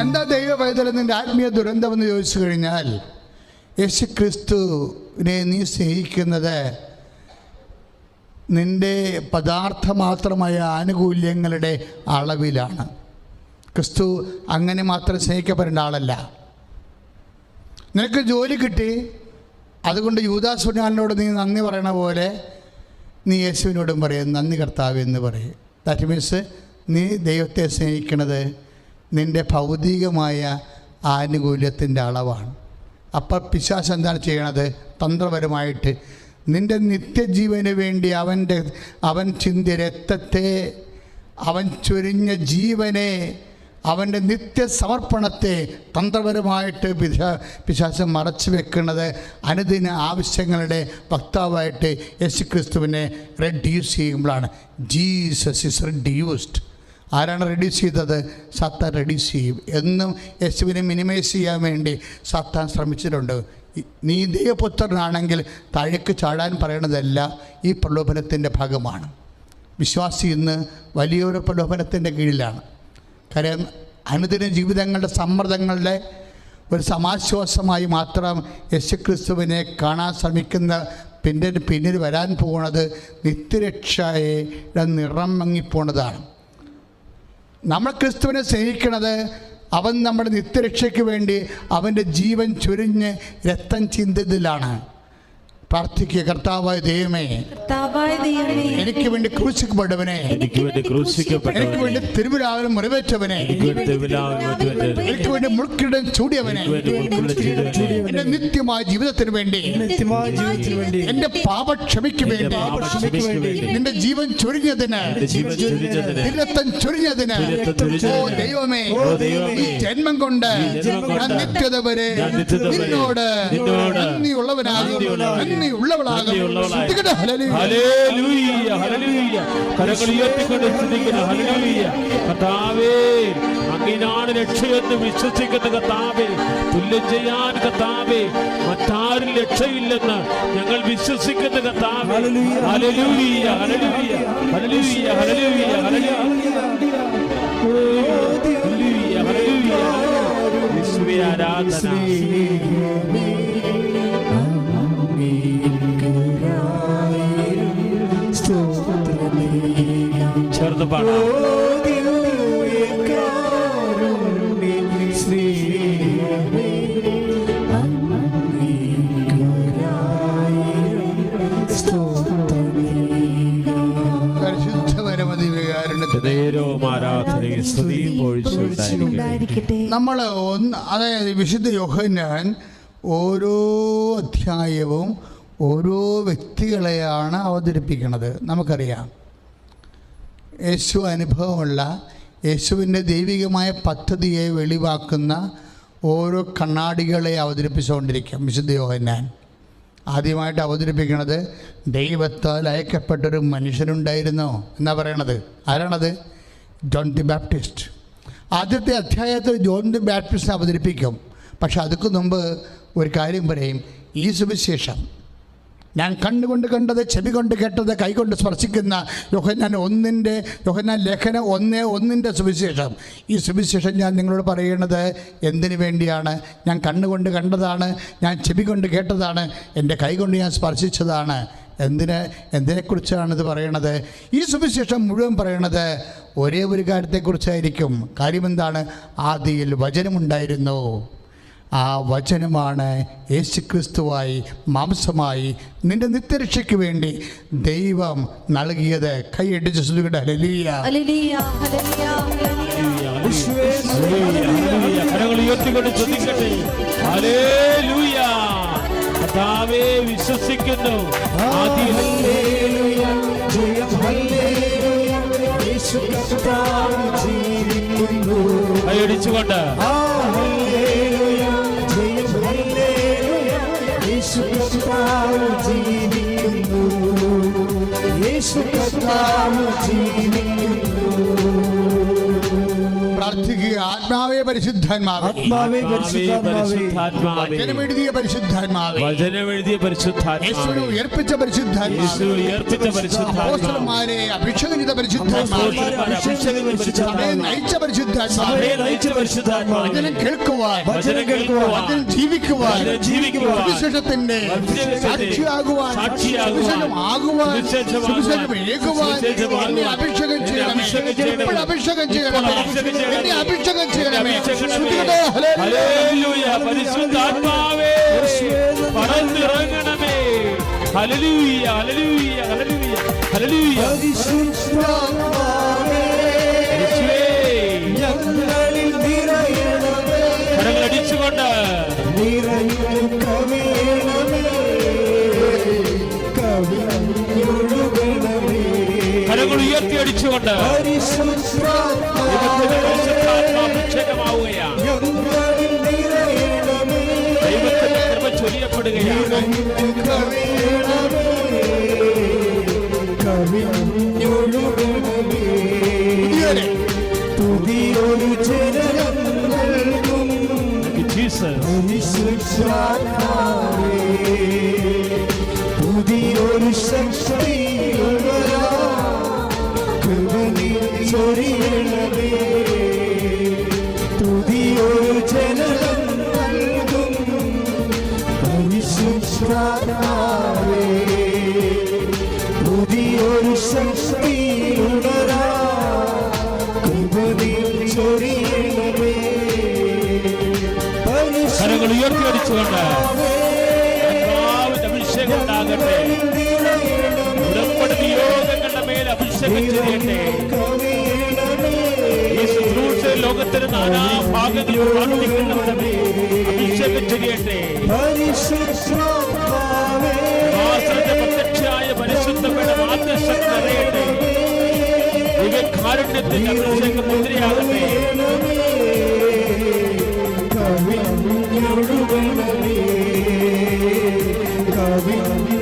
എന്താ ദൈവ പൈതൽ നിന്റെ ആത്മീയ ദുരന്തമെന്ന് ചോദിച്ചു കഴിഞ്ഞാൽ യേശു ക്രിസ്തുവിനെ നീ സ്നേഹിക്കുന്നത് നിന്റെ പദാർത്ഥ മാത്രമായ ആനുകൂല്യങ്ങളുടെ അളവിലാണ്. ക്രിസ്തു അങ്ങനെ മാത്രം സ്നേഹിക്കപ്പെടേണ്ട ആളല്ല. നിനക്ക് ജോലി കിട്ടി അതുകൊണ്ട് യൂദാസ് യൂദാസുനാലിനോട് നീ നന്ദി പറയണ പോലെ നീ യേശുവിനോടും പറയും നന്ദി കർത്താവ് എന്ന് പറയും. ദാറ്റ് മീൻസ് നീ ദൈവത്തെ സ്നേഹിക്കുന്നത് നിന്റെ ഭൗതികമായ ആനുകൂല്യത്തിന്റെ അളവാണ്. അപ്പം പിശാസ് എന്താണ് ചെയ്യണത്? തന്ത്രപരമായിട്ട് നിന്റെ നിത്യജീവന് വേണ്ടി അവന്റെ അവൻ ചിന്തിയ രക്തത്തെ അവൻ ചൊരിഞ്ഞ ജീവനെ അവന്റെ നിത്യസമർപ്പണത്തെ തന്ത്രപരമായിട്ട് പിശാ പിശാസം മറച്ചു വെക്കുന്നത് അനുദിന ആവശ്യങ്ങളുടെ വക്താവായിട്ട് യേശുക്രിസ്തുവിനെ റെഡ്യൂസ് ചെയ്യുമ്പോഴാണ്. ജീസസ് ഇസ് റെഡ്യൂസ്ഡ് ആരാണ് റെഡ്യൂസ് ചെയ്തത്? സത്ത റെഡ്യൂസ് ചെയ്യും. എന്നും യേശുവിനെ മിനിമൈസ് ചെയ്യാൻ വേണ്ടി സത്താൻ ശ്രമിച്ചിട്ടുണ്ട്. നീ ദൈവപുത്രനാണെങ്കിൽ താഴേക്ക് ചാടാൻ പറയണതല്ല ഈ പ്രലോഭനത്തിന്റെ ഭാഗമാണ്. വിശ്വാസി ഇന്ന് വലിയൊരു പ്രലോഭനത്തിന്റെ കീഴിലാണ്. കാര്യം അനുദിന ജീവിതങ്ങളുടെ സമ്മർദ്ദങ്ങളുടെ ഒരു സമാശ്വാസമായി മാത്രം യേശുക്രിസ്തുവിനെ കാണാൻ ശ്രമിക്കുന്ന പിന്നെ പിന്നിൽ വരാൻ പോകുന്നത് നിത്യരക്ഷയെ നിറം മങ്ങിപ്പോണതാണ്. നമ്മൾ ക്രിസ്തുവിനെ സ്നേഹിക്കുന്നത് അവൻ നമ്മുടെ നിത്യരക്ഷയ്ക്ക് വേണ്ടി അവന്റെ ജീവൻ ചുരിഞ്ഞ് രക്തം ചിന്തതിലാണ്. പ്രാർത്ഥിക്കുക കർത്താവായ ദൈവമേ എനിക്ക് വേണ്ടി ക്രൂശിക്കപ്പെട്ടവനെ എനിക്ക് വേണ്ടി എനിക്ക് ക്രൂശിക്കപ്പെട്ടവനെ വേണ്ടി തിരുവിലാവിലും മുറിവേറ്റവനെ എനിക്ക് വേണ്ടി തിരുവിലാവിൽ എനിക്ക് വേണ്ടി മുൾക്കിടം ചൂടിയവനെ എനിക്ക് വേണ്ടി മുൾക്കിടം ചൂടിയവനെ. എന്റെ നിത്യമായ ജീവിതത്തിന് വേണ്ടി നിത്യമായ ജീവിതത്തിന് വേണ്ടി എന്റെ പാപക്ഷമയ്ക്ക് വേണ്ടി പാപക്ഷമയ്ക്ക് വേണ്ടി നിന്റെ ജീവൻ ചൊരിഞ്ഞതിന് എന്റെ ജീവൻ ചൊരിഞ്ഞതിന് തിരത്തൻ ചൊരിഞ്ഞതിന് ഓ ദൈവമേ ഓ ദൈവമേ, ഈ ജന്മം കൊണ്ട് ഞാൻ നിത്യത വരെ നിന്നോട് നന്ദിയുള്ളവനാകും അങ്ങനാണ് രക്ഷയെന്ന് വിശ്വസിക്കുന്ന കത്താവേ തുല്യം ചെയ്യാൻ കത്താവേ മറ്റാരും രക്ഷയില്ലെന്ന് ഞങ്ങൾ വിശ്വസിക്കുന്ന കത്താവേ. ആരാധന. പൊഴിച്ചുണ്ടായിരിക്കട്ടെ പാടാം നമ്മൾ ഒന്ന് അതായത് വിശുദ്ധ യോഹന്നാൻ ഓരോ അധ്യായവും ഓരോ വ്യക്തികളെയാണ് അവതരിപ്പിക്കുന്നത് നമുക്കറിയാം. യേശു അനുഭവമുള്ള യേശുവിന്റെ ദൈവികമായ പദ്ധതിയെ വെളിവാക്കുന്ന ഓരോ കണ്ണാടികളെ അവതരിപ്പിച്ചുകൊണ്ടിരിക്കും. വിശുദ്ധ യോഹന്നാൻ. ആദ്യമായിട്ട് അവതരിപ്പിക്കുന്നത് ദൈവത്താൽ അയക്കപ്പെട്ടൊരു മനുഷ്യനുണ്ടായിരുന്നോ എന്നാ പറയണത്. ആരാണത്? ജോൺ ദി ബാപ്റ്റിസ്റ്റ് ആദ്യത്തെ അധ്യായത്തിൽ ജോൺ ദി ബാപ്റ്റിസ്റ്റ് അവതരിപ്പിക്കും. പക്ഷെ അതുക്ക് മുമ്പ് ഒരു കാര്യം പറയും. ഈ സുവിശേഷം ഞാൻ കണ്ണുകൊണ്ട് കണ്ടത് ചെവി കൊണ്ട് കേട്ടത് കൈകൊണ്ട് സ്പർശിക്കുന്ന യോഹന്നാൻ ഒന്നിന്റെ യോഹന്നാൻ ലേഖനം ഒന്നേ ഒന്നിന്റെ സുവിശേഷം. ഈ സുവിശേഷം ഞാൻ നിങ്ങളോട് പറയുന്നത് എന്തിനു വേണ്ടിയാണ്? ഞാൻ കണ്ണുകൊണ്ട് കണ്ടതാണ് ഞാൻ ചെവി കൊണ്ട് കേട്ടതാണ് എന്റെ കൈ കൊണ്ട് ഞാൻ സ്പർശിച്ചതാണ്. എന്തിനെ എന്തിനെക്കുറിച്ചാണ് ഇത് പറയണത്? ഈ സുവിശേഷം മുഴുവൻ പറയണത് ഒരേ ഒരു കാര്യത്തെക്കുറിച്ചായിരിക്കും. കാര്യമെന്താണ്? ആദിയിൽ വചനമുണ്ടായിരുന്നു. ആ വചനമാണ് യേശുക്രിസ്തുവായി മാംസമായി നിന്റെ നിത്യരക്ഷയ്ക്ക് വേണ്ടി ദൈവം നൽകിയത്. കൈയടിച്ച് ശ്രുതികട്ടെ ഹല്ലേലൂയ. ഹല്ലേലൂയ ഹല്ലേലൂയ. പ്രാർത്ഥിക്കുക ആത്മാവെ പരിശുദ്ധാത്മാവേ. ആത്മാവേ പരിശുദ്ധാത്മാവേ. പരിശുദ്ധാത്മാവേ. വചനമെഴുതിയ പരിശുദ്ധാത്മാവേ. വചനമെഴുതിയ യേശുവിനെ പരിശുദ്ധാത്മാവേ. ഉയർപ്പിച്ച പരിശുദ്ധാത്മാവേ. യേശു ഉയർപ്പിച്ച പരിശുദ്ധാത്മാവേ. അപ്പോസ്തലന്മാരെ അഭിഷേകം ചെയ്ത പരിശുദ്ധാത്മാവേ. അപ്പോസ്തലന്മാരെ അഭിഷേകം ചെയ്ത സഭയെ പരിശുദ്ധാത്മാവേ. നയിച്ച പരിശുദ്ധാത്മാവേ. നയിച്ച പരിശുദ്ധാത്മാവേ. വചനം കേൾക്കുവാൻ. വചനം കേൾക്കുവാൻ. വചനം ജീവിക്കുവാൻ. വചനം ജീവിക്കുവാൻ. സുവിശേഷത്തിന്റെ സുവിശേഷത്തിന്റെ സാക്ഷിയാകുവാൻ. സാക്ഷിയാകുവാൻ. സുവിശേഷമാകുവാൻ സുവിശേഷമാകുവാൻ സുവിശേഷം ഏകുവാൻ. അഭിഷേകം ചെയ്യണം അഭിഷേകം ചെയ്യണം. എന്നെ അഭിഷേകം ചെയ്യണമേ അഭിഷേകം ഹല്ലേലൂയ. പരിശുദ്ധാത്മാവേ. പറന്നിറങ്ങണമേ ഹല്ലേലൂയ ഹല്ലേലൂയ ഹല്ലേലൂയ ഹല്ലേലൂയ. പരിശുദ്ധാത്മാവേ. ഞങ്ങളിൽ നിറയണമേ. കരങ്ങളടിച്ചുകൊണ്ട് നിറയും കരങ്ങൾ ഉയർത്തിയടിച്ചുകൊണ്ട് അഭിഷേകമാവുകയാണ് ദൈവത്തിന്റെ കൃപ പുതിയൊരു ജീസസ് ചൊരിയണമേ പുതിയൊരു ജനനം നൽകും പരിശുദ്ധാത്മാവേ പുതിയൊരു ശക്തി ഉണരാ കൃപനിൽ ചൊരിയണമേ കരങ്ങൾ ഉയർത്തി ശുശ്രൂഷ ലോകത്തിന് നാനാ ഭാഗങ്ങളിൽ അഭിഷേകം ചെയ്യട്ടെ അഭിഷേകം മുദ്രയാകട്ടെ.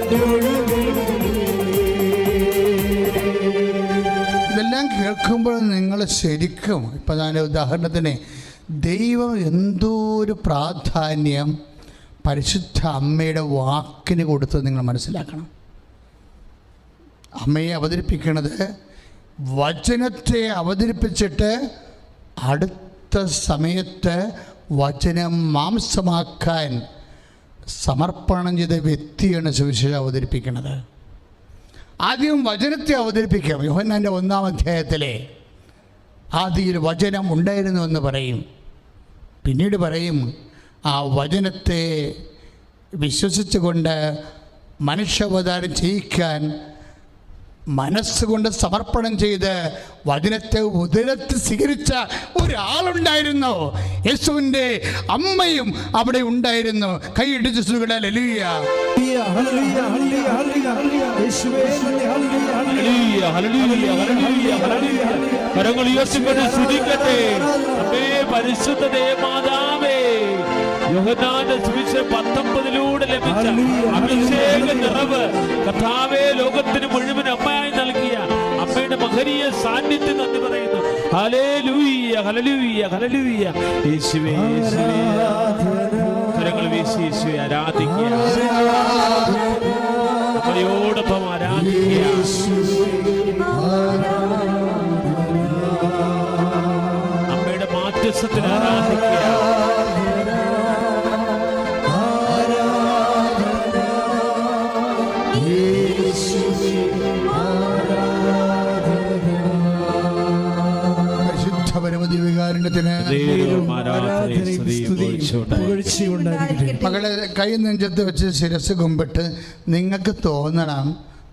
ഇതെല്ലാം കേൾക്കുമ്പോൾ നിങ്ങൾ ശരിക്കും ഇപ്പം ഞാൻ ഉദാഹരണത്തിന് ദൈവം എന്തോ ഒരു പ്രാധാന്യം പരിശുദ്ധ അമ്മയുടെ വാക്കിന് കൊടുത്ത് നിങ്ങൾ മനസ്സിലാക്കണം. അമ്മയെ അവതരിപ്പിക്കുന്നത് വചനത്തെ അവതരിപ്പിച്ചിട്ട് അടുത്ത സമയത്ത് വചനം മാംസമാക്കാൻ സമർപ്പണം ചെയ്ത വ്യക്തിയാണ് സുവിശേഷം അവതരിപ്പിക്കുന്നത് ആദ്യം വചനത്തെ അവതരിപ്പിക്കാം. യോഹന്നാന്റെ ഒന്നാം അധ്യായത്തിലെ ആദ്യയിൽ വചനം ഉണ്ടായിരുന്നു എന്ന് പറയും. പിന്നീട് പറയും ആ വചനത്തെ വിശ്വസിച്ചുകൊണ്ട് മനുഷ്യാവതാരം ചെയ്യിക്കാൻ മനസ്സുകൊണ്ട് സമർപ്പണം ചെയ്ത് വചനത്തെ ഉദരത്തിൽ സ്വീകരിച്ച ഒരാളുണ്ടായിരുന്നു. യേശുവിന്റെ അമ്മയും അവിടെ ഉണ്ടായിരുന്നു. കൈയിടിച്ച് സുഖട ലലിയ ഹല്ലേലൂയ, യോഹന്നാന്റെ സുവിശേഷം പത്തൊമ്പതിലൂടെ ലഭിച്ച അഭിഷേക നിറവ് കഥാവേ ലോകത്തിന് മുഴുവൻ അമ്മയായി നൽകിയ അമ്മയുടെ മഹനീയ സാന്നിധ്യം നന്ദി പറയുന്നു. ഹല്ലേലൂയ ഹല്ലേലൂയ ഹല്ലേലൂയ. യേശുവേ യേശുവേ. കരങ്ങൾ വീശി യേശുവെ ആരാധിക്കുക. അമ്മയോടൊപ്പം ആരാധിക്കുക. അമ്മയുടെ മാധ്യസ്ഥത്തിൽ ആരാധിക്കുക. പരമതി വികാരുണ്യത്തിന് ദൈവം ആരാധനയും സ്തുതിയും പുകഴ്ചയുണ്ടായിരിക്കട്ടെ. മകളെ കൈ നെഞ്ചത്ത് വെച്ച് ശിരസ് കുമ്പിട്ട് നിങ്ങൾക്ക് തോന്നണം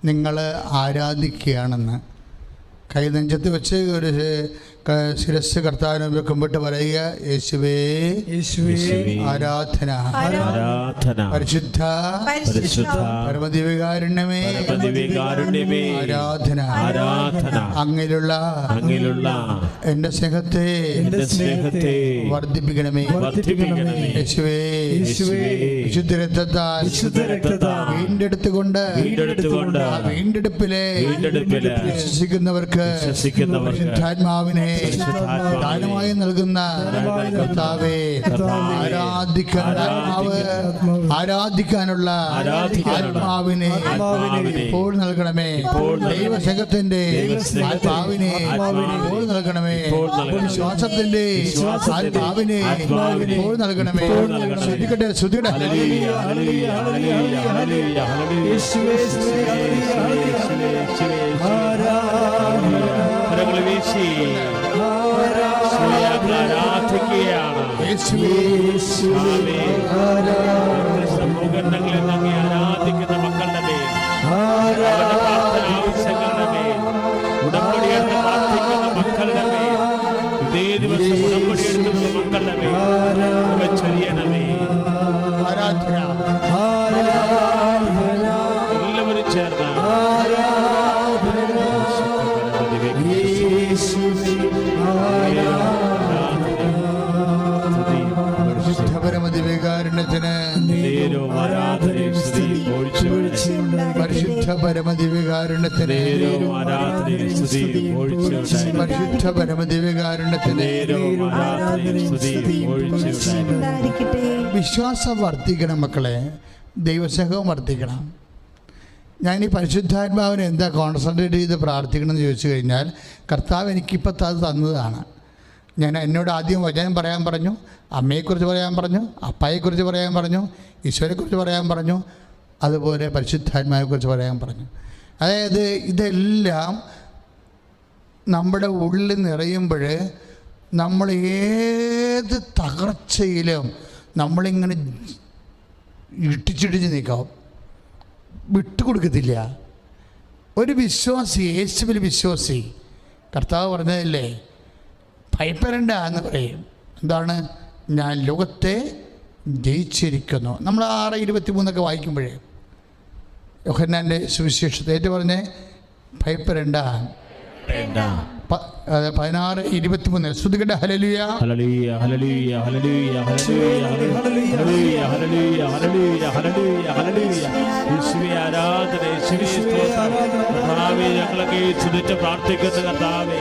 നിങ്ങൾ ആരാധിക്കുകയാണെന്ന് കൈ നെഞ്ചത്ത് വെച്ച് ഒരു ശിരസ് കർത്താവിനെ കുമ്പിട്ട് പറയുക യേശുവേ യേശുവേ, ആരാധന ആരാധന പരിശുദ്ധ പരിശുദ്ധ പരമദിവികാരുണ്യമേ പരമദിവികാരുണ്യമേ ആരാധന ആരാധന അങ്ങിലുള്ള അങ്ങിലുള്ള എന്റെ സ്നേഹത്തെ എന്റെ സ്നേഹത്തെ വർദ്ധിപ്പിക്കണമേ വർദ്ധിപ്പിക്കണമേ യേശുവേ യേശുവേ വിശുദ്ധ രക്തത്താൽ വിശുദ്ധ രക്തത്താൽ വീണ്ടെടുത്തുകൊണ്ട് വീണ്ടെടുത്തുകൊണ്ട് ആ വീണ്ടെടുപ്പിലെ വീണ്ടെടുപ്പിൽ വിശ്വസിക്കുന്നവർക്ക് വിശ്വസിക്കുന്നവർക്ക് പരിശുദ്ധാത്മാവിനെ ദൈവമേ ദാനമായി നൽകുന്ന കർത്താവേ ആരാധിക്കാൻ ആരാധിക്കാനുള്ള ആത്മാവിനെ ഇപ്പോൾ നൽകണമേ. ദൈവസംഘത്തിന്റെ ആത്മാവിനെ ഇപ്പോൾ നൽകണമേ. വിശ്വാസത്തിന്റെ ആത്മാവിനെ ഇപ്പോൾ നൽകണമേ. ശ്രദ്ധിക്കട്ടെ ശ്രദ്ധിക്കട്ടെ ആരാധന. വീശി ആരാധിക്കുകയാണ്. സമൂഹങ്ങളിൽ നങ്ങി ആരാധിക്കുന്ന മക്കളുടെ പേര്. പരിശുദ്ധ പരമദിവ്യകാരുണ്യത്തിന് പരിശുദ്ധ പരമദിവ്യകാരുണ്യത്തിന് വിശ്വാസം വർദ്ധിക്കണം മക്കളെ. ദൈവസ്നേഹവും വർദ്ധിക്കണം. ഞാൻ ഈ പരിശുദ്ധാത്മാവിനെ എന്താ കോൺസെൻട്രേറ്റ് ചെയ്ത് പ്രാർത്ഥിക്കണം എന്ന് ചോദിച്ചു കഴിഞ്ഞാൽ കർത്താവ് എനിക്കിപ്പോൾ അത് തന്നതാണ്. ഞാൻ എന്നോട് ആദ്യം വചനം പറയാൻ പറഞ്ഞു അമ്മയെക്കുറിച്ച് പറയാൻ പറഞ്ഞു അപ്പായെക്കുറിച്ച് പറയാൻ പറഞ്ഞു ഈശോയെക്കുറിച്ച് പറയാൻ പറഞ്ഞു അതുപോലെ പരിശുദ്ധാത്മാവെക്കുറിച്ച് പറയാൻ പറഞ്ഞു. അതായത് ഇതെല്ലാം നമ്മുടെ ഉള്ളിൽ നിറയുമ്പോൾ നമ്മൾ ഏത് തകർച്ചയിലും നമ്മളിങ്ങനെ ഇട്ടിച്ചിടിച്ച് നിൽക്കാം. വിട്ടുകൊടുക്കത്തില്ല. ഒരു വിശ്വാസി യേശുവിൽ വിശ്വാസി കർത്താവ് പറഞ്ഞതല്ലേ? ഭയപ്പെടേണ്ട എന്ന് പറയും. എന്താണ്? ഞാൻ ലോകത്തെ ജയിച്ചിരിക്കുന്നു. നമ്മൾ ആറ് ഇരുപത്തി മൂന്നൊക്കെ വായിക്കുമ്പോഴേ യോഹന്നാന്റെ സുവിശേഷത്തെ ഏറ്റു പറഞ്ഞേ ഭയപ്പെടേണ്ട. പതിനാറ് ഇരുപത്തിമൂന്ന്. ശ്രുതികട ഹലലിയ ഹല്ലേലൂയ ഹല്ലേലൂയ ഹല്ലേലൂയ ഹല്ലേലൂയ ഹല്ലേലൂയ ഹല്ലേലൂയ ഹല്ലേലൂയ ഹല്ലേലൂയ ഹല്ലേലൂയ. യേശുവേ ആരാധന യേശുവേ കർത്താവേ ഞങ്ങളൊക്കെ ചുതിച്ച് പ്രാർത്ഥിക്കുന്ന കർത്താവേ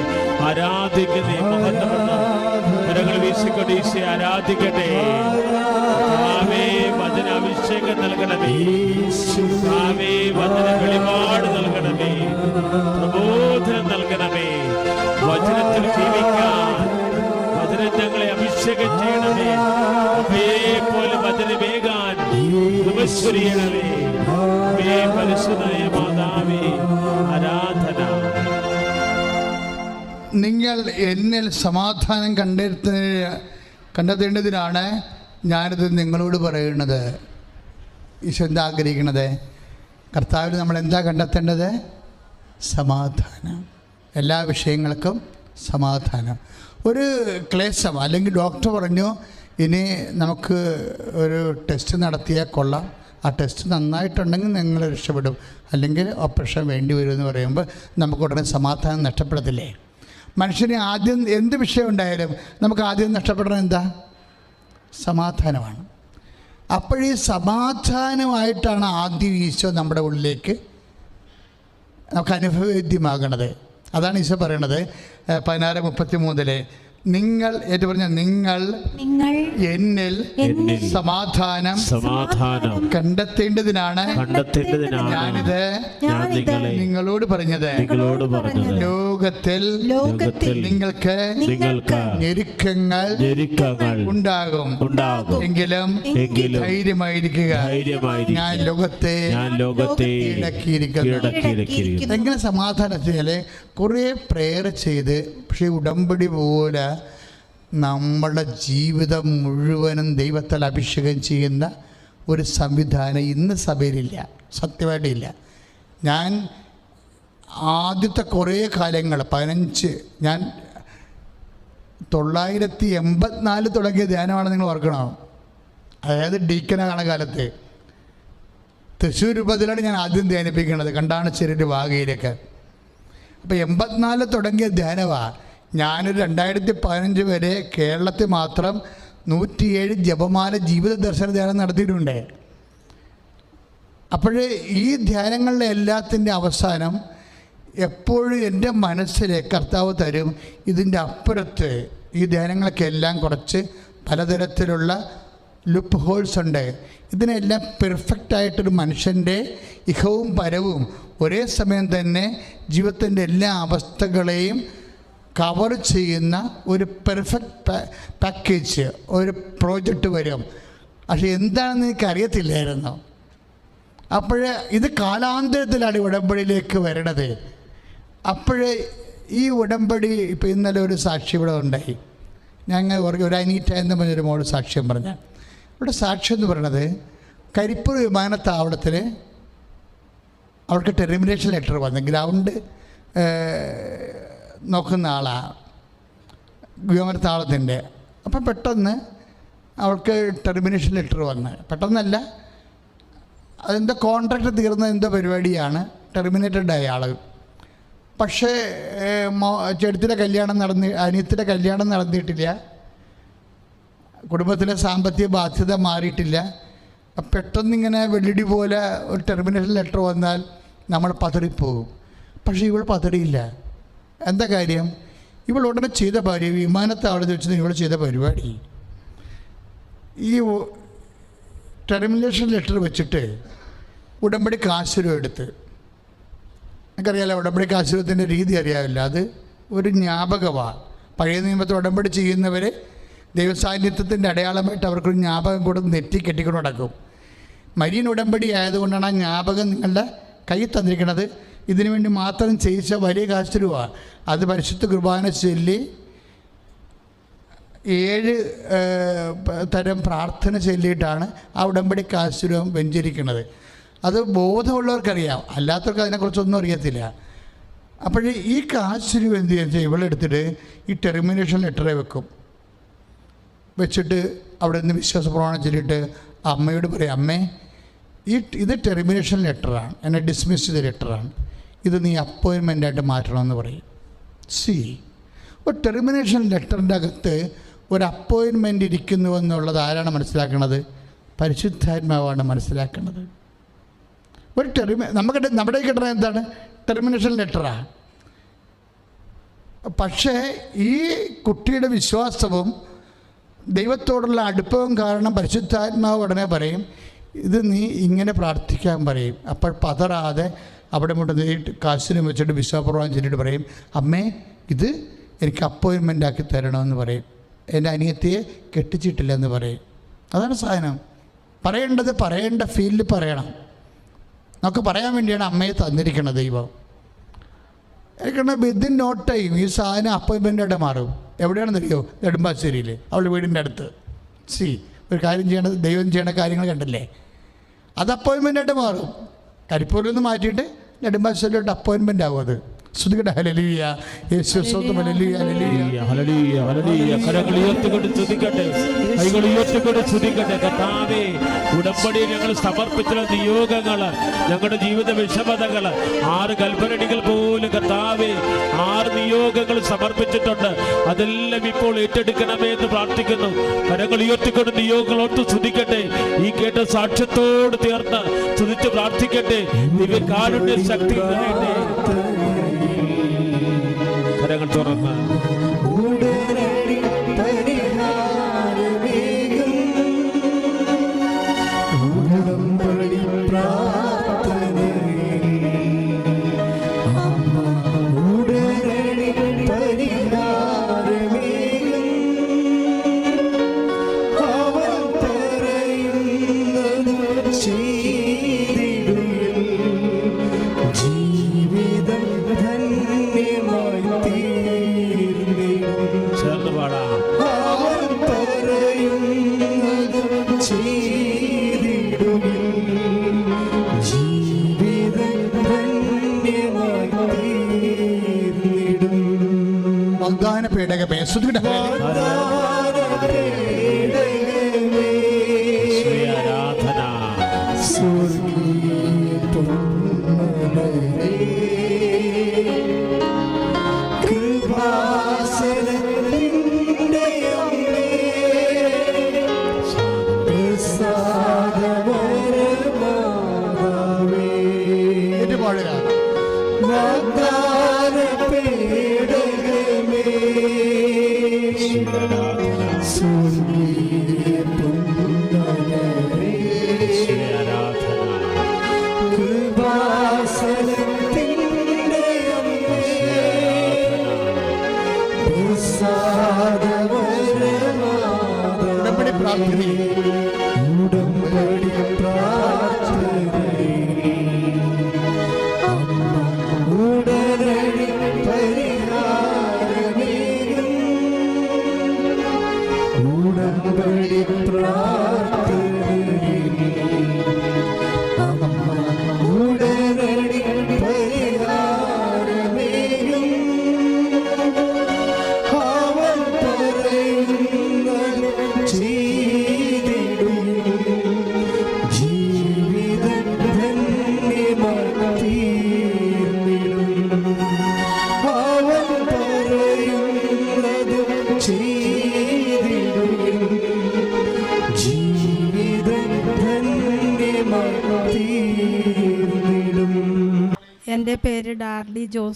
ആരാധിക്കുന്ന മഹത്വമുള്ള കരങ്ങൾ വീശിക്കൊണ്ട് ഈശോയെ ആരാധിക്കട്ടെ. കർത്താവേ അഭിഷേകം നൽകണമേ. കർത്താവേ വചന വെളിപാട് നൽകണമേ. പ്രബോധനം നൽകണമേ. വചനത്തിൽ ജീവിക്കാം വചനം ഞങ്ങളെ അഭിഷേകം ചെയ്യണമേ. പോലെ വചനമേകാൻ ഉപശ്വരിയണമേ. പരിശുദ്ധയ മാതാവേ ആരാധന. നിങ്ങൾ എന്നിൽ സമാധാനം കണ്ടെത്തുന്ന കണ്ടെത്തേണ്ടതിനാണ് ഞാനിത് നിങ്ങളോട് പറയുന്നത്. ഈശോ എന്താ ആഗ്രഹിക്കണത്? കർത്താവിൽ നമ്മൾ എന്താ കണ്ടെത്തേണ്ടത്? സമാധാനം. എല്ലാ വിഷയങ്ങൾക്കും സമാധാനം. ഒരു ക്ലേശം അല്ലെങ്കിൽ ഡോക്ടർ പറഞ്ഞു ഇനി നമുക്ക് ഒരു ടെസ്റ്റ് നടത്തിയാൽ കൊള്ളാം. ആ ടെസ്റ്റ് നന്നായിട്ടുണ്ടെങ്കിൽ നിങ്ങൾ രക്ഷപ്പെടും. അല്ലെങ്കിൽ ഓപ്പറേഷൻ വേണ്ടി വരുമെന്ന് പറയുമ്പോൾ നമുക്ക് ഉടനെ സമാധാനം നഷ്ടപ്പെടത്തില്ലേ? മനുഷ്യന് ആദ്യം എന്ത് വിഷയം ഉണ്ടായാലും നമുക്ക് ആദ്യം നഷ്ടപ്പെടുന്നത് എന്താ? സമാധാനമാണ്. അപ്പോഴീ സമാധാനമായിട്ടാണ് ആദ്യം ഈശോ നമ്മുടെ ഉള്ളിലേക്ക് നമുക്ക് അനുഭവവേദ്യമാകണത് അതാണ് ഈശോ പറയണത് പതിനാറ് മുപ്പത്തി മൂന്നിൽ നിങ്ങൾ ഏറ്റു പറഞ്ഞ നിങ്ങൾ നിങ്ങൾ എന്നിൽ എന്നിൽ സമാധാനം സമാധാനം കണ്ടെത്തേണ്ടതിനാണ് കണ്ടെത്തേണ്ടതിനാണ് ഞാനിത് ഞാൻ നിങ്ങളോട് പറഞ്ഞത്. നിങ്ങളോട് പറഞ്ഞത്. ലോകത്തിൽ ലോകത്തിൽ നിങ്ങൾക്ക് നിങ്ങൾക്ക് ഞെരുക്കങ്ങൾ ഞെരുക്കങ്ങൾ ഉണ്ടാകും. ഉണ്ടാകും. എങ്കിലും എങ്കിലും ധൈര്യമായിരിക്കുക. ധൈര്യമായിരിക്കുക. ഞാൻ ലോകത്തെ ഞാൻ ലോകത്തെ ഇടക്കിയിരിക്കുന്നു എങ്ങനെ സമാധാനം കുറെ കുറേ പ്രെയർ ചെയ്ത് പക്ഷെ ഉടമ്പടി പോലെ നമ്മുടെ ജീവിതം മുഴുവനും ദൈവത്താൽ അഭിഷേകം ചെയ്യുന്ന ഒരു സംവിധാനം ഇന്ന് സഭയിലില്ല. സത്യമായിട്ടില്ല. ഞാൻ ആദ്യത്തെ കുറേ കാലങ്ങൾ പതിനഞ്ച് ഞാൻ തൊള്ളായിരത്തി എൺപത്തിനാല് തുടങ്ങിയ ധ്യാനമാണ് നിങ്ങൾ ഓർക്കണം? അതായത് ഡീക്കനാണ് കാലത്ത്. തൃശ്ശൂർ രൂപത്തിലാണ് ഞാൻ ആദ്യം ധ്യാനിപ്പിക്കുന്നത് കണ്ടാണ് ചെറിയൊരു വാകയിലൊക്കെ. അപ്പോൾ എൺപത്തിനാല് തുടങ്ങിയ ധ്യാനമാണ് ഞാനൊരു രണ്ടായിരത്തി പതിനഞ്ച് വരെ കേരളത്തിൽ മാത്രം നൂറ്റിയേഴ് ജപമാല ജീവിത ദർശന ധ്യാനം നടത്തിയിട്ടുണ്ട്. അപ്പോൾ ഈ ധ്യാനങ്ങളുടെ എല്ലാത്തിന്റെ അവസാനം എപ്പോഴും എന്റെ മനസ്സിലെ കർത്താവ് തരും ഇതിന്റെ അപ്പുറത്ത് ഈ ധ്യാനങ്ങൾക്കെല്ലാം കുറച്ച് പലതരത്തിലുള്ള ലുപ്പ് ഹോൾസ് ഉണ്ട്. ഇതിനെല്ലാം പെർഫെക്റ്റ് ആയിട്ടൊരു മനുഷ്യന്റെ ഇഹവും പരവും ഒരേ സമയം തന്നെ ജീവിതത്തിന്റെ എല്ലാ അവസ്ഥകളെയും കവർ ചെയ്യുന്ന ഒരു പെർഫെക്റ്റ് പാക്കേജ് ഒരു പ്രോജക്റ്റ് വരും. പക്ഷെ എന്താണെന്ന് എനിക്ക് അറിയത്തില്ലായിരുന്നു അപ്പോൾ ഇത് കാലാന്തരത്തിലാണ് ഉടമ്പടിയിലേക്ക് വരണത്. അപ്പോഴേ ഈ ഉടമ്പടി ഇപ്പോൾ ഇന്നലെ ഒരു സാക്ഷി ഇവിടെ ഉണ്ടായി. ഞങ്ങൾ ഒരു അനീറ്റ എന്ന് പറഞ്ഞൊരു മോൾ സാക്ഷ്യം പറഞ്ഞു. ഇവിടെ സാക്ഷ്യം എന്ന് പറയണത് കരിപ്പൂർ വിമാനത്താവളത്തിൽ അവർക്ക് ടെർമിനേഷൻ ലെറ്റർ വന്നു. ഗ്രൗണ്ട് നോക്കുന്ന ആളാണ് വ്യോമനത്താളത്തിന്റെ അപ്പം പെട്ടെന്ന് അവൾക്ക് ടെർമിനേഷൻ ലെറ്റർ വന്ന്. പെട്ടെന്നല്ല അതെന്തോ കോൺട്രാക്റ്റ് തീർന്ന എന്തോ പരിപാടിയാണ്. ടെർമിനേറ്റഡ് ആയ ആൾ പക്ഷേ ചെടുത്തിന്റെ കല്യാണം നടന്ന് അനിയത്തിന്റെ കല്യാണം നടന്നിട്ടില്ല. കുടുംബത്തിലെ സാമ്പത്തിക ബാധ്യത മാറിയിട്ടില്ല. പെട്ടെന്നിങ്ങനെ വെള്ളിടി പോലെ ഒരു ടെർമിനേഷൻ ലെറ്റർ വന്നാൽ നമ്മൾ പതറിപ്പോകും. പക്ഷേ ഇവൾ പതറിയില്ല. എന്താ കാര്യം? ഇവൾ ഉടനെ ചെയ്ത പരിപാടി വിമാനത്താവളത്തിൽ വെച്ച് ഇവൾ ചെയ്ത പരിപാടി. ഈ ടെർമിനേഷൻ ലെറ്റർ വെച്ചിട്ട് ഉടമ്പടി കാശുരം എടുത്ത്. എനിക്കറിയാലോ ഉടമ്പടി കാശുരത്തിന്റെ രീതി അറിയാവില്ല അത് ഒരു ജ്ഞാപകമാണ് പഴയ നിയമത്തിൽ ഉടമ്പടി ചെയ്യുന്നവർ ദൈവസാന്നിധ്യത്തിന്റെ അടയാളമായിട്ട് അവർക്കൊരു ജ്ഞാപകം കൂടെ നെറ്റി കെട്ടിക്കൊണ്ട് നടക്കും. മരീൻ ഉടമ്പടി ആയതുകൊണ്ടാണ് ആ ജ്ഞാപകം നിങ്ങളുടെ കയ്യിൽ തന്നിരിക്കുന്നത്. ഇതിനു വേണ്ടി മാത്രം ചെയ്യിച്ച വലിയ കാശുരുവാണ് അത് പരിശുദ്ധ കുർബാന ചൊല്ലി ഏഴ് തരം പ്രാർത്ഥന ചൊല്ലിയിട്ടാണ് ആ ഉടമ്പടി കാശുരം വെഞ്ചരിക്കുന്നത്. അത് ബോധമുള്ളവർക്കറിയാം. അല്ലാത്തവർക്ക് അതിനെക്കുറിച്ചൊന്നും അറിയത്തില്ല. അപ്പോൾ ഈ കാശുരം എന്ത് ചെയ്യാൻ വെച്ചാൽ ഇവളെടുത്തിട്ട് ഈ ടെർമിനേഷൻ ലെറ്ററെ വെക്കും. വെച്ചിട്ട് അവിടെ നിന്ന് വിശ്വാസ പ്രമാണം ചൊല്ലിയിട്ട് അമ്മയോട് പറയും അമ്മേ ഈ ഇത് ടെർമിനേഷൻ ലെറ്ററാണ്. എന്നെ ഡിസ്മിസ് ചെയ്ത ലെറ്ററാണ്. ഇത് നീ അപ്പോയിൻമെന്റായിട്ട് മാറ്റണമെന്ന് പറയും. സി. ഒരു ടെർമിനേഷൻ ലെറ്ററിന്റെ അകത്ത് ഒരു അപ്പോയിൻമെന്റ് ഇരിക്കുന്നു എന്നുള്ളത് ആരാണ് മനസ്സിലാക്കുന്നത് പരിശുദ്ധാത്മാവാണ് മനസ്സിലാക്കുന്നത് ഒരു ടെർമി നമുക്ക് നമ്മുടെ കിട്ടണ എന്താണ്? ടെർമിനേഷൻ ലെറ്ററാണ് പക്ഷേ ഈ കുട്ടിയുടെ വിശ്വാസവും ദൈവത്തോടുള്ള അടുപ്പവും കാരണം പരിശുദ്ധാത്മാവ് ഉടനെ പറയും ഇത് നീ ഇങ്ങനെ പ്രാർത്ഥിക്കാൻ പറയും. അപ്പോൾ പതറാതെ അവിടെ മുട്ട് കാശിനും വെച്ചിട്ട് വിശ്വാപ്രവാഹം ചെല്ലിട്ട് പറയും അമ്മേ ഇത് എനിക്ക് അപ്പോയിൻമെന്റ് ആക്കി തരണമെന്ന് പറയും. എന്റെ അനിയത്തിയെ കെട്ടിച്ചിട്ടില്ലെന്ന് പറയും. അതാണ് സാധനം. പറയേണ്ടത് പറയേണ്ട ഫീൽഡിൽ പറയണം. നമുക്ക് പറയാൻ വേണ്ടിയാണ് അമ്മയെ തന്നിരിക്കുന്നത് ദൈവം. എനിക്കണ വിതിൻ നോ ടൈം ഈ സാധനം അപ്പോയിൻമെന്റായിട്ട് മാറും. എവിടെയാണെന്ന് അറിയോ നെടുമ്പാശ്ശേരിയിൽ അവളുടെ വീടിന്റെ അടുത്ത്. സി ഒരു കാര്യം ചെയ്യണ ദൈവം ചെയ്യണ കാര്യങ്ങൾ കണ്ടില്ലേ? അത് അപ്പോയിൻമെന്റായിട്ട് മാറും. കരിപ്പൂരിൽ നിന്ന് മാറ്റിയിട്ട് നെടുമ്പാശ്ശേരിയിലോട്ട് അപ്പോയിൻമെന്റ് ആവും അത്. ശ്രുതികട്ടെ ഹലലിയ യേശു സ്വന്തം ഹലലിയ ഹലലിയ ഹല്ലേലൂയ, ഹല്ലേലൂയ. കരങ്ങൾ ഉയർത്തിക്കൊണ്ട് സ്തുതിക്കട്ടെ. കൈകൾ ഉയർത്തിക്കൊണ്ട് സ്തുതിക്കട്ടെ. കർത്താവേ ഉടമ്പടി ഞങ്ങൾ സമർപ്പിച്ച നിയോഗങ്ങൾ ഞങ്ങളുടെ ജീവിത വിഷമതകൾ ആറ് കൽപ്പനടികൾ പോലും കർത്താവേ ആറ് നിയോഗങ്ങൾ സമർപ്പിച്ചിട്ടുണ്ട്. അതെല്ലാം ഇപ്പോൾ ഏറ്റെടുക്കണമേ എന്ന് പ്രാർത്ഥിക്കുന്നു. കരങ്ങൾ ഉയർത്തിക്കൊണ്ട് നിയോഗങ്ങളോട്ട് സ്തുതിക്കട്ടെ. ഈ കേട്ട സാക്ഷ്യത്തോട് ചേർന്ന് സ്തുതിച്ച് പ്രാർത്ഥിക്കട്ടെ. ദിവ്യ കാരുണ്യ ശക്തി. കരങ്ങൾ തുറന്ന് പേടകമേ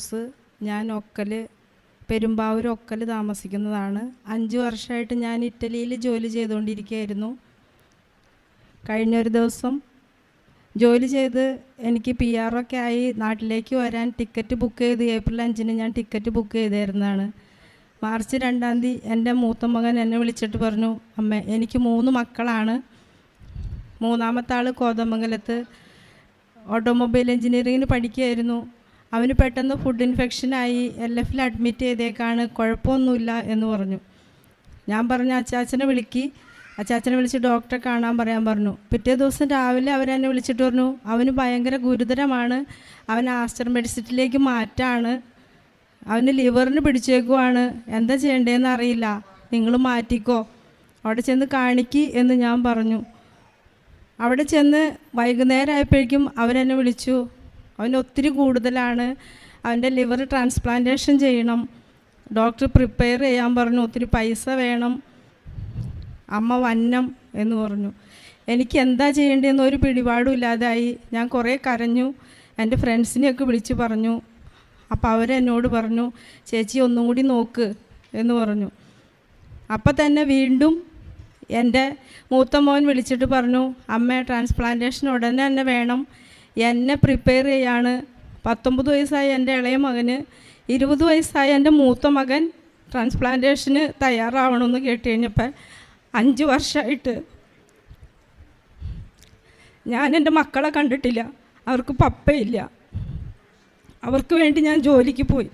ജോസ് ഞാൻ ഒക്കൽ പെരുമ്പാവൂർ ഒക്കൽ താമസിക്കുന്നതാണ്. അഞ്ച് വർഷമായിട്ട് ഞാൻ ഇറ്റലിയിൽ ജോലി ചെയ്തുകൊണ്ടിരിക്കുകയായിരുന്നു കഴിഞ്ഞൊരു ദിവസം ജോലി ചെയ്ത് എനിക്ക് പി ആർ ഒക്കെ ആയി. നാട്ടിലേക്ക് വരാൻ ടിക്കറ്റ് ബുക്ക് ചെയ്ത് ഏപ്രിൽ അഞ്ചിന് ഞാൻ ടിക്കറ്റ് ബുക്ക് ചെയ്തായിരുന്നതാണ്. മാർച്ച് രണ്ടാം തീയതി എന്റെ മൂത്ത മകൻ എന്നെ വിളിച്ചിട്ട് പറഞ്ഞു അമ്മ എനിക്ക് മൂന്ന് മക്കളാണ്. മൂന്നാമത്തെ ആൾ കോതമംഗലത്ത് ഓട്ടോമൊബൈൽ എഞ്ചിനീയറിങ്ങിന് പഠിക്കുകയായിരുന്നു. അവന് പെട്ടെന്ന് ഫുഡ് ഇൻഫെക്ഷനായി എൽ എഫിൽ അഡ്മിറ്റ് ചെയ്തേക്കാണ് കുഴപ്പമൊന്നുമില്ല എന്ന് പറഞ്ഞു. ഞാൻ പറഞ്ഞു അച്ചാച്ചനെ വിളിക്കി. അച്ചാച്ചനെ വിളിച്ച് ഡോക്ടറെ കാണാൻ പറയാൻ പറഞ്ഞു. പിറ്റേ ദിവസം രാവിലെ അവരെന്നെ വിളിച്ചിട്ട് പറഞ്ഞു അവന് ഭയങ്കര ഗുരുതരമാണ്. അവൻ ആസ്റ്റർ മെഡിസിറ്റിലേക്ക് മാറ്റാണ്. അവന് ലിവറിന് പിടിച്ചേക്കുവാണ്. എന്താ ചെയ്യേണ്ടതെന്ന് അറിയില്ല. നിങ്ങൾ മാറ്റിക്കോ. അവിടെ ചെന്ന് കാണിക്കി എന്ന് ഞാൻ പറഞ്ഞു. അവിടെ ചെന്ന് വൈകുന്നേരം ആയപ്പോഴേക്കും അവരെന്നെ വിളിച്ചു. അവന് ഒത്തിരി കൂടുതലാണ്. അവന്റെ ലിവർ ട്രാൻസ്പ്ലാന്റേഷൻ ചെയ്യണം. ഡോക്ടർ പ്രിപ്പയർ ചെയ്യാൻ പറഞ്ഞു. ഒത്തിരി പൈസ വേണം. അമ്മ വന്നം എന്ന് പറഞ്ഞു. എനിക്ക് എന്താ ചെയ്യേണ്ടതെന്ന് ഒരു പിടിപാടും ഇല്ലാതായി. ഞാൻ കുറേ കരഞ്ഞു. എന്റെ ഫ്രണ്ട്സിനെയൊക്കെ വിളിച്ച് പറഞ്ഞു. അപ്പോൾ അവരെന്നോട് പറഞ്ഞു ചേച്ചി ഒന്നും കൂടി നോക്ക് എന്ന് പറഞ്ഞു. അപ്പം തന്നെ വീണ്ടും എന്റെ മൂത്ത മോൻ വിളിച്ചിട്ട് പറഞ്ഞു അമ്മ ട്രാൻസ്പ്ലാന്റേഷൻ ഉടനെ തന്നെ വേണം. എന്നെ പ്രിപ്പയർ ചെയ്യാണ്. പത്തൊമ്പത് വയസ്സായ എന്റെ ഇളയ മകന് ഇരുപത് വയസ്സായ എന്റെ മൂത്ത മകൻ ട്രാൻസ്പ്ലാന്റേഷന് തയ്യാറാവണമെന്ന് കേട്ട് കഴിഞ്ഞപ്പോൾ അഞ്ച് വർഷമായിട്ട് ഞാൻ എന്റെ മക്കളെ കണ്ടിട്ടില്ല. അവർക്ക് പപ്പയില്ല അവർക്ക് വേണ്ടി ഞാൻ ജോലിക്ക് പോയി.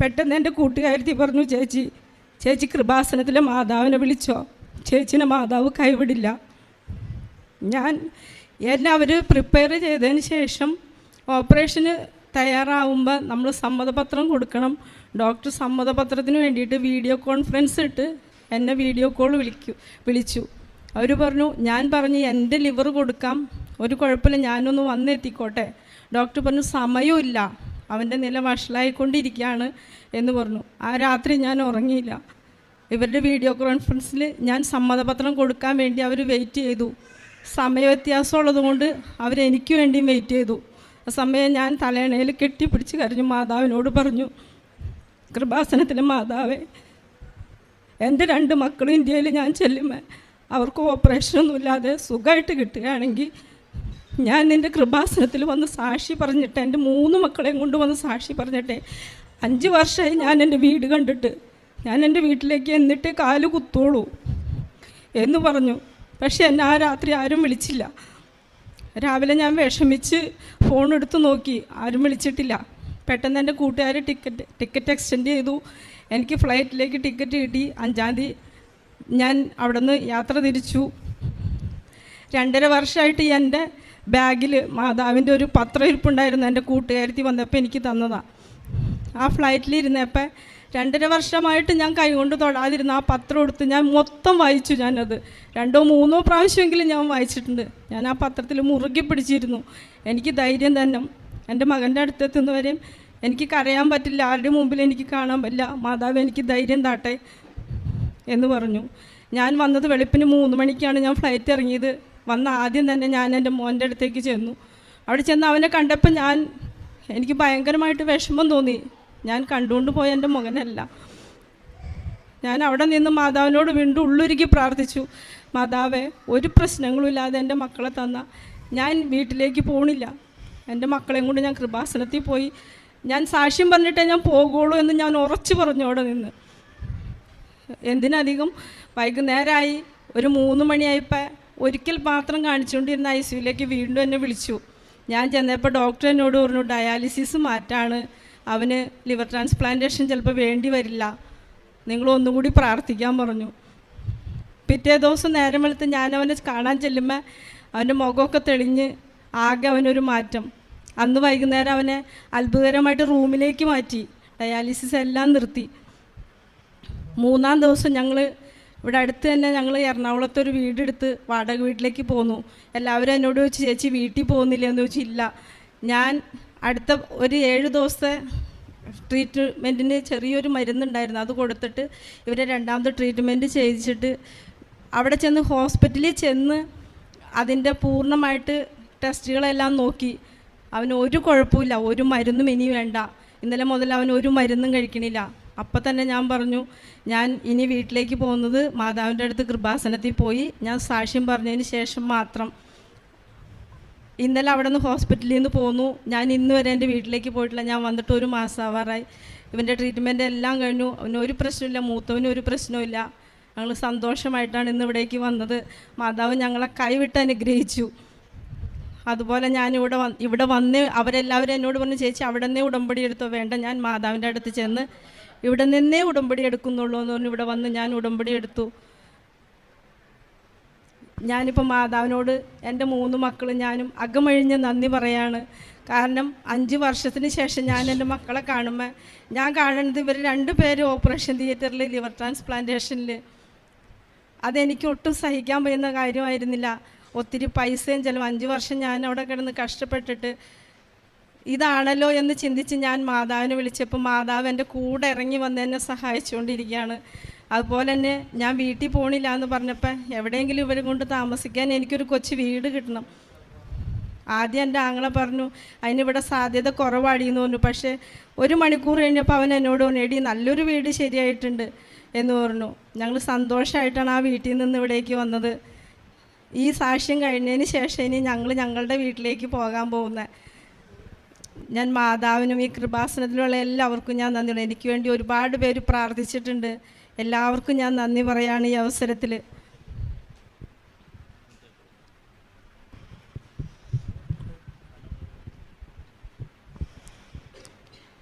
പെട്ടെന്ന് എന്റെ കൂട്ടുകാരത്തി പറഞ്ഞു ചേച്ചി ചേച്ചി കൃപാസനത്തിലെ മാതാവിനെ വിളിച്ചോ? ചേച്ചിനെ മാതാവ് കൈവിടില്ല. ഞാൻ എന്നെ അവർ പ്രിപ്പയർ ചെയ്തതിന് ശേഷം ഓപ്പറേഷന് തയ്യാറാവുമ്പോൾ നമ്മൾ സമ്മതപത്രം കൊടുക്കണം. ഡോക്ടർ സമ്മതപത്രത്തിന് വേണ്ടിയിട്ട് വീഡിയോ കോൺഫറൻസ് ഇട്ട് എന്നെ വീഡിയോ കോൾ വിളിക്കു വിളിച്ചു. അവർ പറഞ്ഞു ഞാൻ പറഞ്ഞു എന്റെ ലിവർ കൊടുക്കാം. ഒരു കുഴപ്പമില്ല ഞാനൊന്ന് വന്നെത്തിക്കോട്ടെ. ഡോക്ടർ പറഞ്ഞു സമയമില്ല. അവന്റെ നില വഷളായിക്കൊണ്ടിരിക്കുകയാണ്. എന്ന് പറഞ്ഞു. ആ രാത്രി ഞാൻ ഉറങ്ങിയില്ല. ഇവരുടെ വീഡിയോ കോൺഫറൻസിൽ ഞാൻ സമ്മതപത്രം കൊടുക്കാൻ വേണ്ടി അവർ വെയിറ്റ് ചെയ്തു. സമയവ്യത്യാസം ഉള്ളതുകൊണ്ട് അവരെനിക്ക് വേണ്ടിയും വെയിറ്റ് ചെയ്തു. ആ സമയം ഞാൻ തലേണയിൽ കെട്ടിപ്പിടിച്ച് കരഞ്ഞു മാതാവിനോട് പറഞ്ഞു കൃപാസനത്തിലെ മാതാവേ എന്റെ രണ്ട് മക്കളും ഇന്ത്യയിൽ ഞാൻ ചെല്ലുമ്പോൾ അവർക്ക് ഓപ്പറേഷനൊന്നുമില്ലാതെ സുഖമായിട്ട് കിട്ടുകയാണെങ്കിൽ ഞാൻ നിന്റെ കൃപാസനത്തിൽ വന്ന് സാക്ഷി പറഞ്ഞിട്ട് എന്റെ മൂന്ന് മക്കളെയും കൊണ്ട് വന്ന് സാക്ഷി പറഞ്ഞിട്ടെ അഞ്ച് വർഷമായി ഞാൻ എന്റെ വീട് കണ്ടിട്ട് ഞാൻ എന്റെ വീട്ടിലേക്ക് എന്നിട്ട് കാൽ കുത്തോളൂ എന്ന് പറഞ്ഞു. പക്ഷെ എന്നെ ആ രാത്രി ആരും വിളിച്ചില്ല. രാവിലെ ഞാൻ വിഷമിച്ച് ഫോൺ എടുത്ത് നോക്കി. ആരും വിളിച്ചിട്ടില്ല. പെട്ടെന്ന് എന്റെ കൂട്ടുകാർ ടിക്കറ്റ് ടിക്കറ്റ് എക്സ്റ്റെൻഡ് ചെയ്തു. എനിക്ക് ഫ്ലൈറ്റിലേക്ക് ടിക്കറ്റ് കിട്ടി. അഞ്ചാം തീയതി ഞാൻ അവിടെ നിന്ന് യാത്ര തിരിച്ചു. രണ്ടര വർഷമായിട്ട് എന്റെ ബാഗിൽ മാതാവിന്റെ ഒരു പത്രം ഇരിപ്പുണ്ടായിരുന്നു എന്റെ കൂട്ടുകാരത്തി വന്നപ്പോൾ എനിക്ക് തന്നതാണ് ആ ഫ്ലൈറ്റിൽ ഇരുന്നപ്പോൾ രണ്ടര വർഷമായിട്ട് ഞാൻ കൈകൊണ്ട് തൊടാതിരുന്ന ആ പത്രം എടുത്ത് ഞാൻ മൊത്തം വായിച്ചു ഞാനത്. രണ്ടോ മൂന്നോ പ്രാവശ്യമെങ്കിലും ഞാൻ വായിച്ചിട്ടുണ്ട്. ഞാൻ ആ പത്രത്തിൽ മുറുകെ പിടിച്ചിരുന്നു. എനിക്ക് ധൈര്യം തന്നെ എന്റെ മകന്റെ അടുത്തെത്തുന്നവരെയും എനിക്ക് കരയാൻ പറ്റില്ല. ആരുടെ മുമ്പിൽ എനിക്ക് കാണാൻ പറ്റില്ല. മാതാവ് എനിക്ക് ധൈര്യം താട്ടെ എന്ന് പറഞ്ഞു. ഞാൻ വന്നത് വെളുപ്പിന് മൂന്ന് മണിക്കാണ് ഞാൻ ഫ്ലൈറ്റ് ഇറങ്ങിയത്. വന്ന ആദ്യം തന്നെ ഞാൻ എന്റെ മോന്റെ അടുത്തേക്ക് ചെന്നു. അവിടെ ചെന്ന് അവനെ കണ്ടപ്പോൾ ഞാൻ എനിക്ക് ഭയങ്കരമായിട്ട് വിഷമം തോന്നി. ഞാൻ കണ്ടുകൊണ്ട് പോയ എന്റെ മകനല്ല. ഞാൻ അവിടെ നിന്ന് മാതാവിനോട് വീണ്ടും ഉള്ളുരുക്കി പ്രാർത്ഥിച്ചു. മാതാവേ ഒരു പ്രശ്നങ്ങളും ഇല്ലാതെ എന്റെ മക്കളെ തന്ന ഞാൻ വീട്ടിലേക്ക് പോണില്ല. എന്റെ മക്കളെയും കൊണ്ട് ഞാൻ കൃപാസനത്തിൽ പോയി. ഞാൻ സാക്ഷ്യം പറഞ്ഞിട്ടേ ഞാൻ പോകുള്ളൂ എന്ന് ഞാൻ ഉറച്ചു പറഞ്ഞു അവിടെ നിന്ന്. എന്തിനധികം വൈകുന്നേരമായി ഒരു മൂന്ന് മണിയായപ്പോൾ ഒരിക്കൽ മാത്രം കാണിച്ചുകൊണ്ടിരുന്ന ഐ സിയുലേക്ക് വീണ്ടും എന്നെ വിളിച്ചു. ഞാൻ ചെന്നപ്പോൾ ഡോക്ടർ എന്നോട് പറഞ്ഞു ഡയാലിസിസ് മാറ്റാണ്. അവന് ലിവർ ട്രാൻസ്പ്ലാന്റേഷൻ ചിലപ്പോൾ വേണ്ടി വരില്ല. നിങ്ങൾ ഒന്നുകൂടി പ്രാർത്ഥിക്കാൻ പറഞ്ഞു. പിറ്റേ ദിവസം നേരം വെളുത്ത് ഞാൻ അവനെ കാണാൻ ചെല്ലുമ്പോൾ അവന്റെ മുഖമൊക്കെ തെളിഞ്ഞ് ആകെ അവനൊരു മാറ്റം. അന്ന് വൈകുന്നേരം അവനെ അത്ഭുതകരമായിട്ട് റൂമിലേക്ക് മാറ്റി ഡയാലിസിസ് എല്ലാം നിർത്തി. മൂന്നാം ദിവസം ഞങ്ങൾ ഇവിടെ അടുത്ത് തന്നെ ഞങ്ങൾ എറണാകുളത്ത് ഒരു വീടെടുത്ത് വാടക വീട്ടിലേക്ക് പോന്നു. എല്ലാവരും എന്നോട് ചോദിച്ചു ചേച്ചി വീട്ടിൽ പോകുന്നില്ല? എന്ന് ചോദിച്ചില്ല ഞാൻ അടുത്ത ഒരു ഏഴ് ദിവസത്തെ ട്രീറ്റ്മെന്റിന് ചെറിയൊരു മരുന്നുണ്ടായിരുന്നു. അത് കൊടുത്തിട്ട് ഇവരെ രണ്ടാമത്തെ ട്രീറ്റ്മെന്റ് ചെയ്യിച്ചിട്ട് അവിടെ ചെന്ന് ഹോസ്പിറ്റലിൽ ചെന്ന് അതിന്റെ പൂർണമായിട്ട് ടെസ്റ്റുകളെല്ലാം നോക്കി. അവന് ഒരു കുഴപ്പമില്ല. ഒരു മരുന്നും ഇനി വേണ്ട. ഇന്നലെ മുതൽ അവൻ ഒരു മരുന്നും കഴിക്കണില്ല. അപ്പം തന്നെ ഞാൻ പറഞ്ഞു ഞാൻ ഇനി വീട്ടിലേക്ക് പോകുന്നത് മാതാവിന്റെ അടുത്ത് കൃപാസനത്തിൽ പോയി. ഞാൻ സാക്ഷ്യം പറഞ്ഞതിന് ശേഷം മാത്രം. ഇന്നലെ അവിടെ നിന്ന് ഹോസ്പിറ്റലിൽ നിന്ന് പോന്നു. ഞാൻ ഇന്ന് വരെ എന്റെ വീട്ടിലേക്ക് പോയിട്ടില്ല. ഞാൻ വന്നിട്ട് ഒരു മാസം ആവാറായി ഇവന്റെ ട്രീറ്റ്മെന്റ് എല്ലാം കഴിഞ്ഞു. അവന് ഒരു പ്രശ്നമില്ല മൂത്തവന് ഒരു പ്രശ്നമില്ല ഞങ്ങൾ സന്തോഷമായിട്ടാണ് ഇന്ന് ഇവിടേക്ക് വന്നത്. മാതാവ് ഞങ്ങളെ കൈവിട്ട് അനുഗ്രഹിച്ചു. അതുപോലെ ഞാൻ ഇവിടെ വന്ന് ഇവിടെ വന്ന് അവരെല്ലാവരും എന്നോട് പറഞ്ഞു ചേച്ചി അവിടെ നിന്നേ ഉടമ്പടി എടുത്തോ? വേണ്ട ഞാൻ മാതാവിന്റെ അടുത്ത് ചെന്ന് ഇവിടെ നിന്നേ ഉടമ്പടി എടുക്കുന്നുള്ളൂ എന്ന് പറഞ്ഞു ഇവിടെ വന്ന് ഞാൻ ഉടമ്പടി എടുത്തു. ഞാനിപ്പോൾ മാതാവിനോട് എന്റെ മൂന്ന് മക്കളും ഞാനും അകമഴിഞ്ഞ് നന്ദി പറയാണ്. കാരണം അഞ്ച് വർഷത്തിന് ശേഷം ഞാൻ എന്റെ മക്കളെ കാണുമ്പോൾ ഞാൻ കാണുന്നത് ഇവർ രണ്ട് പേര് ഓപ്പറേഷൻ തിയേറ്ററിൽ ലിവർ ട്രാൻസ്പ്ലാന്റേഷനിൽ അതെനിക്ക് ഒട്ടും സഹിക്കാൻ പറ്റുന്ന കാര്യമായിരുന്നില്ല. ഒത്തിരി പൈസയും ചിലവ്. അഞ്ച് വർഷം ഞാൻ അവിടെ കിടന്ന് കഷ്ടപ്പെട്ടിട്ട് ഇതാണല്ലോ എന്ന് ചിന്തിച്ച് ഞാൻ മാതാവിനെ വിളിച്ചപ്പോൾ മാതാവ് എന്റെ കൂടെ ഇറങ്ങി വന്ന് എന്നെ സഹായിച്ചുകൊണ്ടിരിക്കുകയാണ്. അതുപോലെ തന്നെ ഞാൻ വീട്ടിൽ പോകണില്ല എന്ന് പറഞ്ഞപ്പോൾ എവിടെയെങ്കിലും ഇവരെ കൊണ്ട് താമസിക്കാൻ എനിക്കൊരു കൊച്ചു വീട് കിട്ടണം. ആദ്യം എന്റെ ആങ്ങളെ പറഞ്ഞു അതിനിവിടെ സാധ്യത കുറവാടിയെന്ന് പറഞ്ഞു. പക്ഷേ ഒരു മണിക്കൂർ കഴിഞ്ഞപ്പോൾ അവൻ എന്നോട് പറഞ്ഞു നല്ലൊരു വീട് ശരിയായിട്ടുണ്ട് എന്ന് പറഞ്ഞു. ഞങ്ങൾ സന്തോഷമായിട്ടാണ് ആ വീട്ടിൽ നിന്ന് ഇവിടേക്ക് വന്നത്. ഈ സാക്ഷ്യം കഴിഞ്ഞതിന് ശേഷം ഇനി ഞങ്ങൾ ഞങ്ങളുടെ വീട്ടിലേക്ക് പോകാൻ പോകുന്നത് ഞാൻ മാതാവിനും ഈ കൃപാസനത്തിലുള്ള എല്ലാവർക്കും ഞാൻ നന്ദി എനിക്ക് വേണ്ടി ഒരുപാട് പേര് പ്രാർത്ഥിച്ചിട്ടുണ്ട്. എല്ലാവർക്കും ഞാൻ നന്ദി പറയാണ് ഈ അവസരത്തിൽ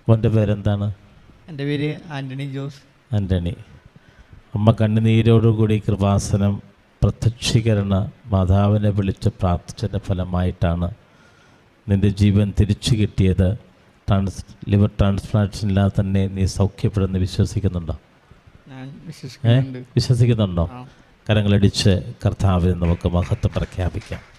മോന്റെ പേരെന്താണ്? എന്റെ പേര് ആന്റണി ജോസ്. ആന്റണി. അമ്മ കണ്ണുനീരോടുകൂടി കൃപാസനം പ്രത്യക്ഷീകരണ മാതാവിനെ വിളിച്ച് പ്രാർത്ഥിച്ചതിന്റെ ഫലമായിട്ടാണ് നിന്റെ ജീവൻ തിരിച്ചു കിട്ടിയത്. ട്രാൻസ് ലിവർ ട്രാൻസ്പ്ലാന്റേഷൻ ഇല്ലാതെ തന്നെ നീ സൗഖ്യപ്പെടുമെന്ന് വിശ്വസിക്കുന്നുണ്ടോ? വിശ്വസിക്കുന്നുണ്ട്. കരങ്ങളടിച്ച് കർത്താവിന് നമുക്ക് മഹത്വം പ്രഖ്യാപിക്കാം.